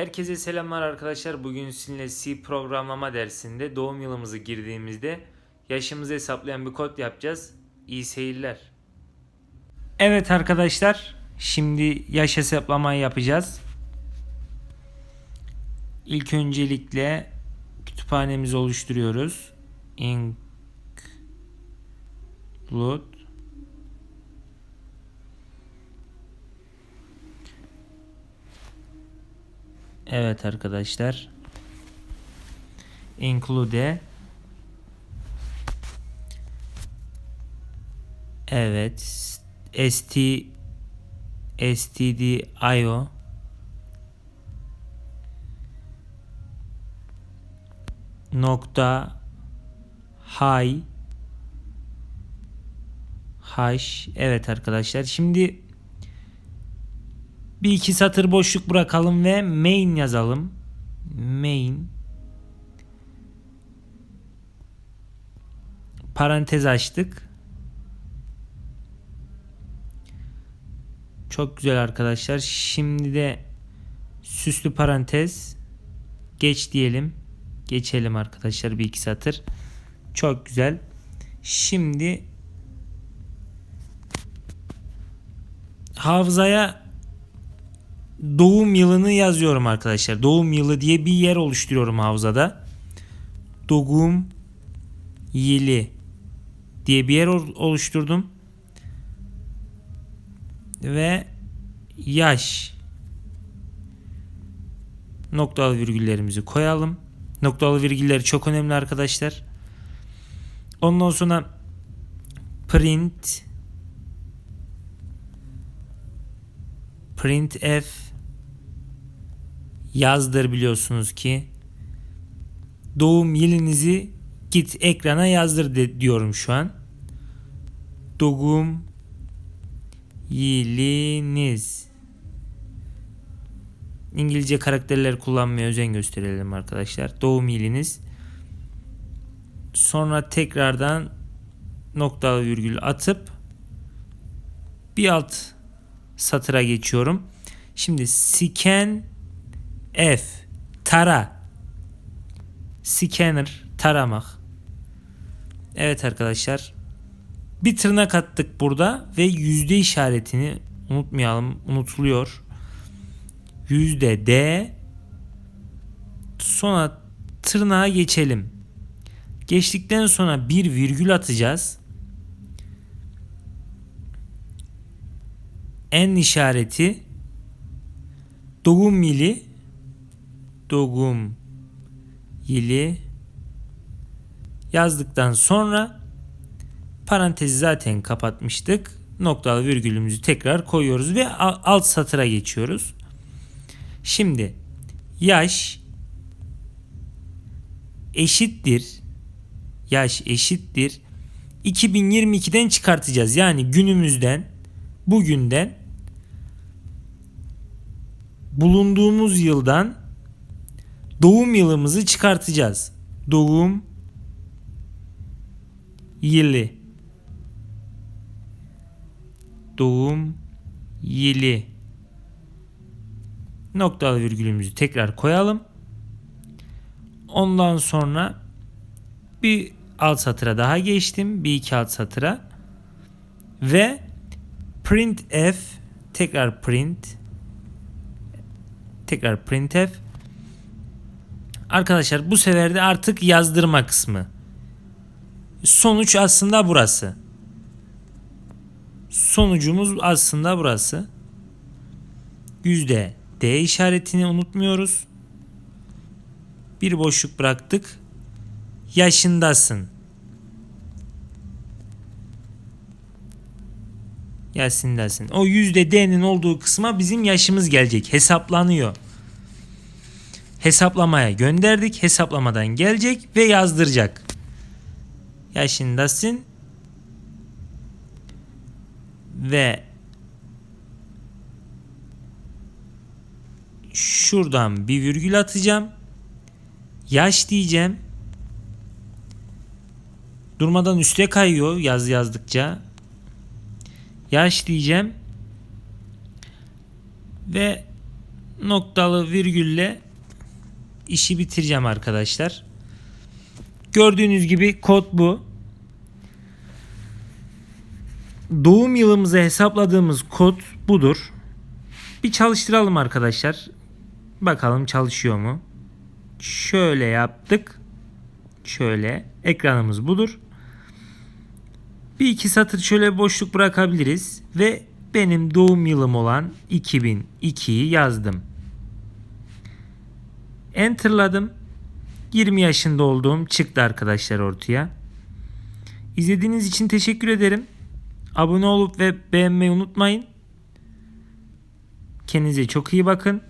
Herkese selamlar arkadaşlar. Bugün sizinle C programlama dersinde doğum yılımızı girdiğimizde yaşımızı hesaplayan bir kod yapacağız. İyi seyirler. Evet arkadaşlar, şimdi yaş hesaplamayı yapacağız. İlk öncelikle kütüphanemizi oluşturuyoruz. Include Evet arkadaşlar. Include Evet. st stdio nokta high hash evet arkadaşlar şimdi bir iki satır boşluk bırakalım ve main yazalım. Main parantez açtık. Çok güzel arkadaşlar. Şimdi de süslü parantez geç diyelim. Geçelim arkadaşlar bir iki satır. Çok güzel. Şimdi hafızaya doğum yılını yazıyorum arkadaşlar. Doğum yılı diye bir yer oluşturuyorum havzada. Doğum yılı diye bir yer oluşturdum. Ve yaş noktalı virgüllerimizi koyalım. Noktalı virgüller çok önemli arkadaşlar. Ondan sonra print printf yazdır biliyorsunuz ki. Doğum yılınızı git ekrana yazdır de, diyorum şu an. Doğum yılınız. İngilizce karakterler kullanmaya özen gösterelim arkadaşlar. Doğum yılınız. Sonra tekrardan noktalı virgül atıp bir alt satıra geçiyorum. Şimdi scan F tara scanner taramak. Evet arkadaşlar. Bir tırnak attık burada ve yüzde işaretini unutmayalım. Unutuluyor. Yüzde D sonra tırnağa geçelim. Geçtikten sonra bir virgül atacağız. En işareti doğum mili doğum yılı yazdıktan sonra parantezi zaten kapatmıştık. Noktalı virgülümüzü tekrar koyuyoruz ve alt satıra geçiyoruz. Şimdi yaş eşittir yaş eşittir 2022'den çıkartacağız. Yani günümüzden bugünden bulunduğumuz yıldan doğum yılımızı çıkartacağız. Doğum yılı. Doğum yılı. Noktalı virgülümüzü tekrar koyalım. Ondan sonra bir alt satıra daha geçtim. Bir iki alt satıra. Ve print f tekrar print tekrar printf Arkadaşlar bu sefer de artık yazdırma kısmı. Sonuç aslında burası. Sonucumuz aslında burası. Yüzde D işaretini unutmuyoruz. Bir boşluk bıraktık. Yaşındasın. Yaşındasın. O yüzde D'nin olduğu kısma bizim yaşımız gelecek. Hesaplanıyor hesaplamaya gönderdik. Hesaplamadan gelecek ve yazdıracak. Yaşındasın ve şuradan bir virgül atacağım. Yaş diyeceğim. Durmadan üste kayıyor yaz yazdıkça. Yaş diyeceğim. Ve noktalı virgülle işi bitireceğim arkadaşlar. Gördüğünüz gibi kod bu. Doğum yılımızı hesapladığımız kod budur. Bir çalıştıralım arkadaşlar. Bakalım çalışıyor mu? Şöyle yaptık. Şöyle ekranımız budur. Bir iki satır şöyle boşluk bırakabiliriz ve benim doğum yılım olan 2002'yi yazdım. Enter'ladım. 20 yaşında olduğum çıktı arkadaşlar ortaya. İzlediğiniz için teşekkür ederim. Abone olup ve beğenmeyi unutmayın. Kendinize çok iyi bakın.